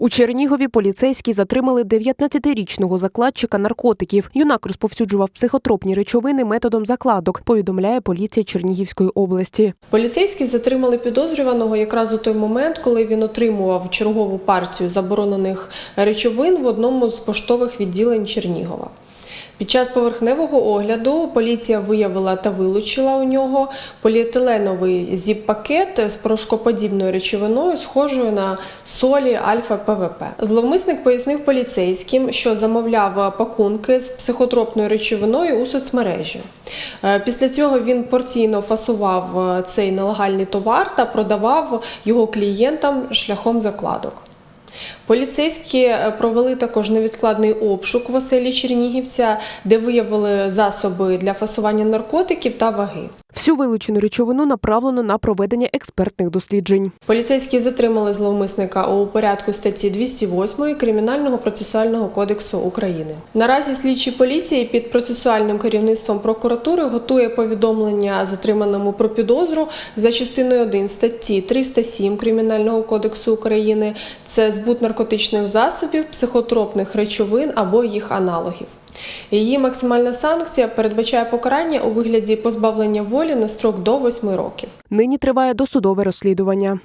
У Чернігові поліцейські затримали 19-річного закладчика наркотиків. Юнак розповсюджував психотропні речовини методом закладок, повідомляє поліція Чернігівської області. Поліцейські затримали підозрюваного якраз у той момент, коли він отримував чергову партію заборонених речовин в одному з поштових відділень Чернігова. Під час поверхневого огляду поліція виявила та вилучила у нього поліетиленовий зіп-пакет з порошкоподібною речовиною, схожою на солі альфа-ПВП. Зловмисник пояснив поліцейським, що замовляв пакунки з психотропною речовиною у соцмережі. Е, Після цього він порційно фасував е, цей нелегальний товар та продавав його клієнтам шляхом закладок. Поліцейські е, провели також невідкладний обшук в оселі Чернігівця, де виявили засоби для фасування наркотиків та ваги. Всю вилучену речовину направлено на проведення експертних досліджень. Поліцейські затримали зловмисника у порядку статті 208 Кримінального процесуального кодексу України. Наразі слідчі поліції під процесуальним керівництвом прокуратури готує повідомлення затриманому про підозру за частиною 1 статті 307 Кримінального кодексу України. Це збут наркотичних засобів, психотропних речовин або їх аналогів. Її максимальна санкція передбачає покарання у вигляді позбавлення волі на строк до 8 років. Нині триває досудове розслідування.